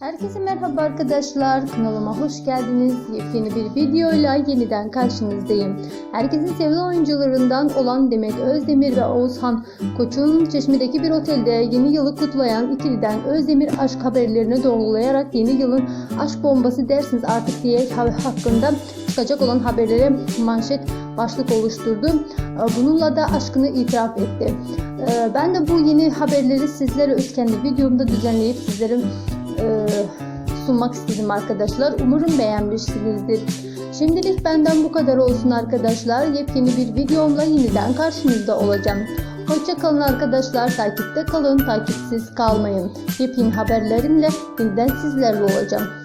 Herkese merhaba arkadaşlar. Kanalıma hoş geldiniz. Yepyeni bir videoyla yeniden karşınızdayım. Herkesin sevilen oyuncularından olan Demet Özdemir ve Oğuzhan Koç'un Çeşme'deki bir otelde yeni yılı kutlayan ikiliden Özdemir aşk haberlerini doğrulayarak yeni yılın aşk bombası dersiniz artık diye ha- hakkında çıkacak olan haberlere manşet başlık oluşturdu. Bununla da aşkını itiraf etti. Ee, Ben de bu yeni haberleri sizlere kendi videomda düzenleyip sizlere e, sunmak istedim arkadaşlar. Umarım beğenmişsinizdir. Şimdilik benden bu kadar olsun arkadaşlar. Yepyeni bir videomla yeniden karşınızda olacağım. Hoşça kalın arkadaşlar. Takipte kalın, takipsiz kalmayın. Yepyeni haberlerimle yeniden sizlerle olacağım.